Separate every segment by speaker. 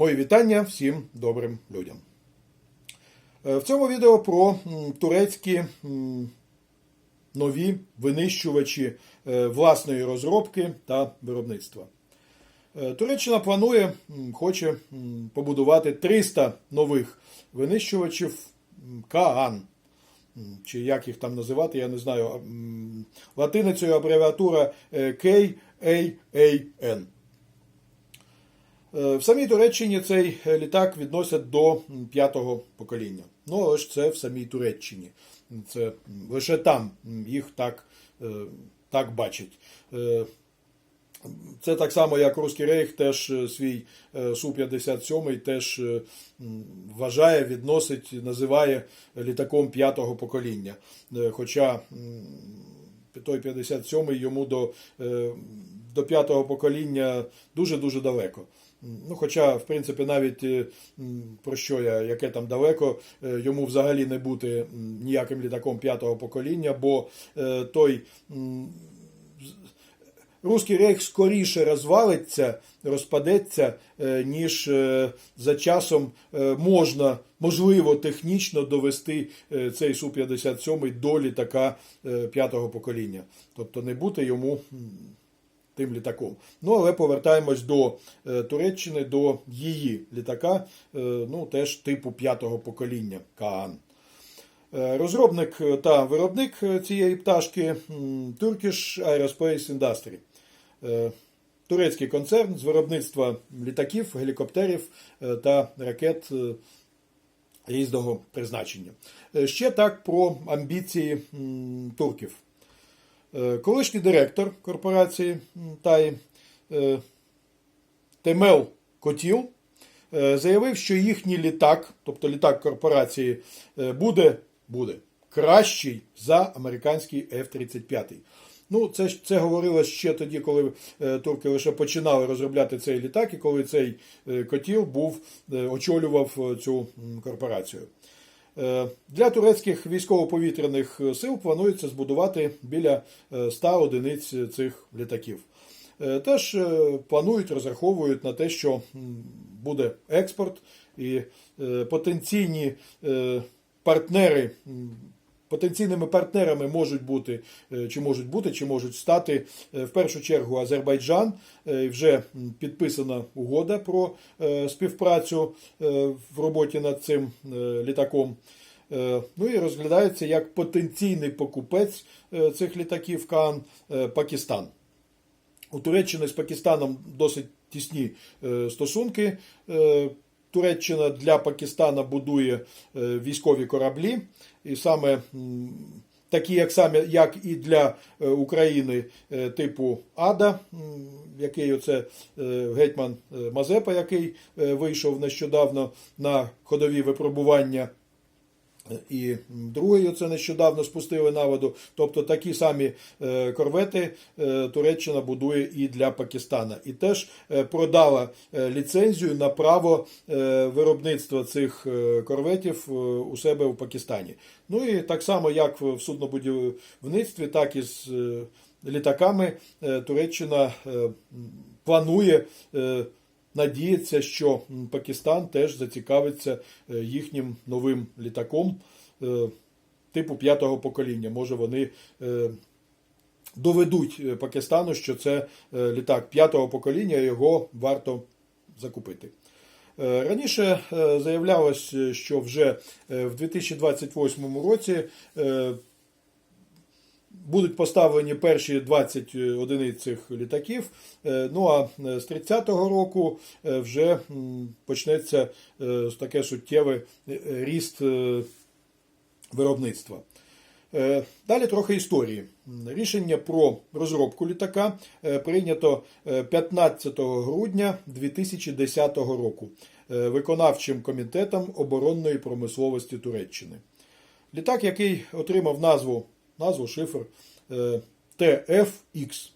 Speaker 1: Мої вітання всім добрим людям. Е, В цьому відео про турецькі нові винищувачі е, власної розробки та виробництва. Е, Туреччина планує, хоче побудувати 300 нових винищувачів Каан. Чи як їх там називати, я не знаю. Латиницею абревіатура KAAN. Е, В самій Туреччині цей е, літак відносять до п'ятого покоління. Ну, ж це в самій Туреччині. Це лише там їх так, е, так бачать. Це так само, як Руський Рейх теж свій е, Су-57 теж вважає, відносить, називає літаком п'ятого покоління. Хоча той 57-й йому до, е, до п'ятого покоління дуже-дуже далеко. Ну, Хоча, в принципі, навіть е, про що я, яке там далеко, е, йому взагалі не бути ніяким літаком п'ятого покоління, бо той Руський рейх скоріше розвалиться, розпадеться, е, ніж е, за часом е, можна, можливо, технічно довести цей Су-57 до літака п'ятого покоління. Тобто не бути йому тим літаком. Ну, але повертаємось до Туреччини, до її літака, ну, теж типу п'ятого покоління Каан. Розробник та виробник цієї пташки Turkish Aerospace Industry. Е, Турецький концерн з виробництва літаків, гелікоптерів е, та ракет е, різного призначення. Ще так про амбіції турків. Колишній директор корпорації е, Темел Котіл заявив, що їхній літак, тобто літак корпорації, буде, буде кращий за американський F-35. Ну, це, це говорилось ще тоді, коли е, турки лише починали розробляти цей літак, і коли цей е, котіл був, е, очолював цю корпорацію. Для турецьких військово-повітряних сил планується збудувати біля е, 100 одиниць цих літаків. Теж планують, розраховують на те, що буде експорт і потенційні партнери. Потенційними партнерами можуть бути, е, чи можуть бути, чи можуть стати е, в першу чергу Азербайджан. Е, Вже підписана угода про співпрацю в роботі над цим літаком. Ну і розглядається як потенційний покупець цих літаків Кан Пакистан. У Туреччини з Пакистаном досить тісні стосунки. Туреччина для Пакистана будує е, військові кораблі, і саме такі, як саме як і для е, України, е, типу Ада, який оце гетьман Мазепа, який вийшов нещодавно на ходові випробування. І другий оце нещодавно спустили на воду. Тобто такі самі е, корвети е, Туреччина будує і для Пакистана. І теж е, продала ліцензію на право виробництва цих корветів у себе у Пакистані. Ну і так само, як в суднобудівництві, так і з літаками Туреччина планує. Надіється, що Пакистан теж зацікавиться е, їхнім новим літаком е, типу п'ятого покоління. Може, вони е, доведуть Пакистану, що це літак п'ятого покоління, його варто закупити. Раніше заявлялось, що вже в 2028 році будуть поставлені перші 20 одиниць цих літаків. Е, Ну а з 30-го року е, вже почнеться е, таке суттєвий е, ріст е, виробництва. Е, Далі трохи історії. Рішення про розробку літака е, прийнято е, 15 грудня 2010 року е, виконавчим комітетом оборонної промисловості Туреччини. Літак, який отримав назву, назву шифр ТФХ. TFX.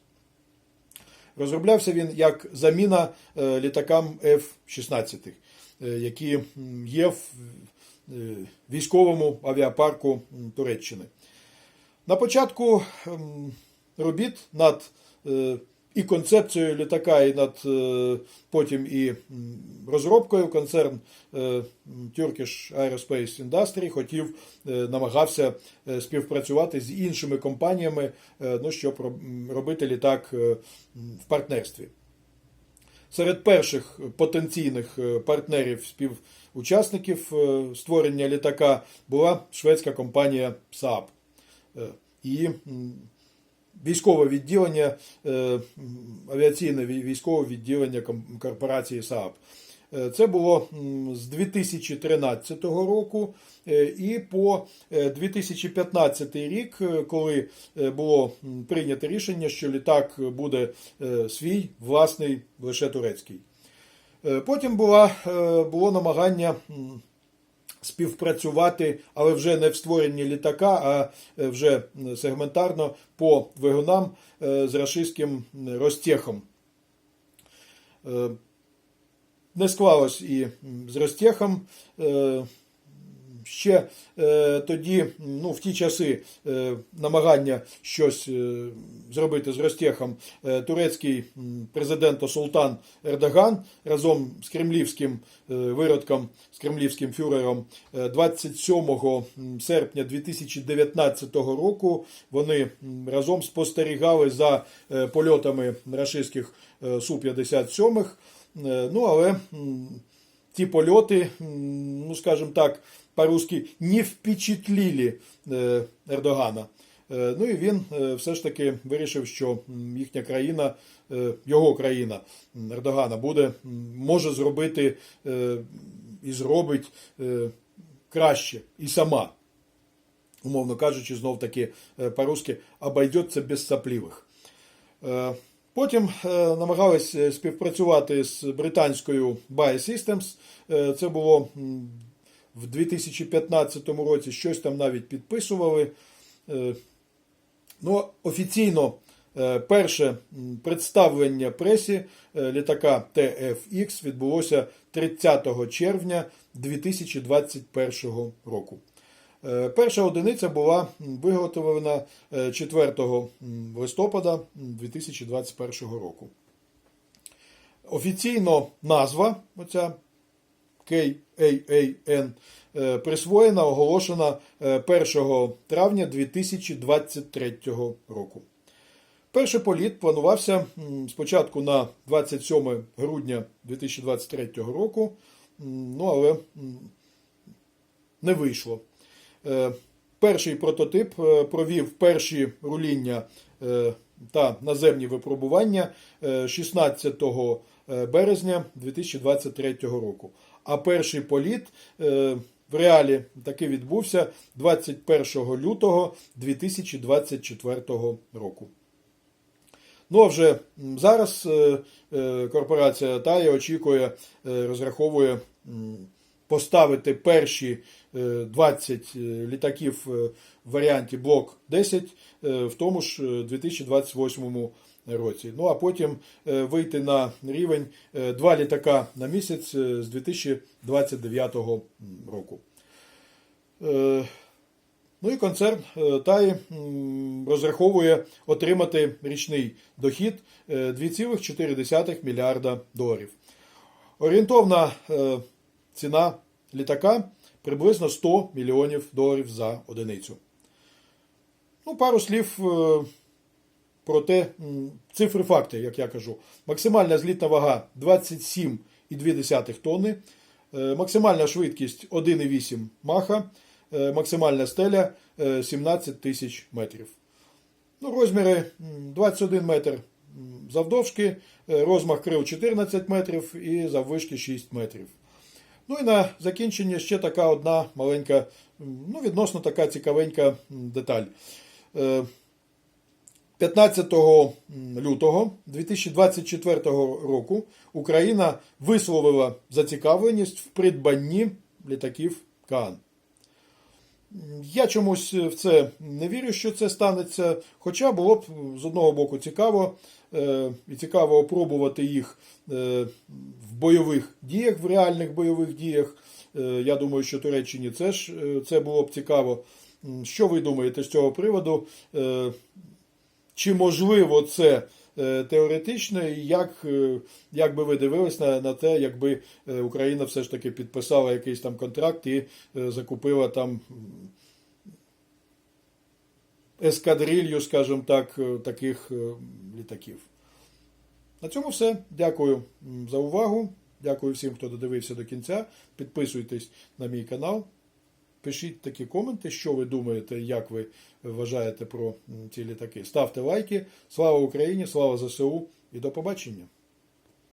Speaker 1: Розроблявся він як заміна е, літакам F-16, е, які є в е, військовому авіапарку Туреччини. На початку робіт над е, і концепцією літака, і над е, потім і розробкою концерн е, Turkish Aerospace Industry хотів, е, намагався співпрацювати з іншими компаніями, ну, щоб робити літак в партнерстві. Серед перших потенційних партнерів співучасників створення літака була шведська компанія Saab. І військове відділення, е, авіаційне військове відділення корпорації Saab. Е, Це було з 2013 року е, і по е, 2015 рік, коли було прийнято рішення, що літак буде свій, власний, лише турецький. Потім була, було намагання співпрацювати, але вже не в створенні літака, а е, вже сегментарно по двигунам е, з рашистським розтєхом. Е, Не склалось і з розтєхом. Ще е, тоді, ну, в ті часи, е, намагання щось е, зробити з Ростехом, е, турецький президент Султан Ердоган разом з кремлівським е, виродком, з кремлівським фюрером е, 27 серпня 2019 року вони разом спостерігали за е, польотами рашистських е, Су-57. Е, Ну, але ті польоти, ну скажімо так, по-русски, не впечатлили е, Ердогана. Е, Ну і він е, все ж таки вирішив, що їхня країна, його країна Ердогана буде, може зробити і зробить краще і сама. Умовно кажучи, знов таки по-русски обойдеться без сопливих. Потім е, намагались е, співпрацювати з британською Bae Systems. Е, Це було в 2015 році, щось там навіть підписували. Ну, офіційно перше представлення пресі літака TFX відбулося 30 червня 2021 року. Е, Перша одиниця була виготовлена е, 4 листопада 2021 року. Офіційно назва оця KAAN е, присвоєна, оголошена е, 1 травня 2023 року. Перший політ планувався спочатку на 27 грудня 2023 року, ну але не вийшло. Е, Перший прототип е, провів перші руління е, та наземні випробування е, 16 березня 2023 року. А перший політ в реалі таки відбувся 21 лютого 2024 року. Ну а вже зараз корпорація Тая очікує, розраховує поставити перші е, 20 е, літаків е, в варіанті блок 10 е, в тому ж е, 2028 році. Ну а потім е, вийти на рівень е, 2 літака на місяць е, з 2029 року. Е, Ну і концерн е, розраховує отримати річний дохід е, 2,4 мільярда доларів. Орієнтовна е, ціна літака приблизно 100 мільйонів доларів за одиницю. Ну, пару слів е, про те, цифри факти, як я кажу. Максимальна злітна вага 27,2 тонни, е, максимальна швидкість 1,8 маха, е, максимальна стеля е, 17 тисяч метрів. Ну, розміри 21 метр завдовжки, розмах крил 14 метрів і заввишки 6 метрів. Ну і на закінчення ще така одна маленька, ну, відносно така цікавенька деталь. Е, 15 лютого 2024 року Україна висловила зацікавленість в придбанні літаків Каан. Я чомусь в це не вірю, що це станеться. Хоча було б з одного боку цікаво е, і цікаво опробувати їх е, в бойових діях, в реальних бойових діях. Е, Я думаю, що Туреччині це ж е, це було б цікаво. Що ви думаєте з цього приводу? Е, Чи можливо це е, теоретично, і як, е, як би ви дивились на, на те, якби е, Україна все ж таки підписала якийсь там контракт і е, закупила там ескадрилью, скажімо так, е, таких е, літаків. На цьому все. Дякую за увагу. Дякую всім, хто додивився до кінця. Підписуйтесь на мій канал. Пишіть такі коменти, що ви думаєте, як ви вважаєте про ці літаки. Ставте лайки. Слава Україні, слава ЗСУ і до побачення!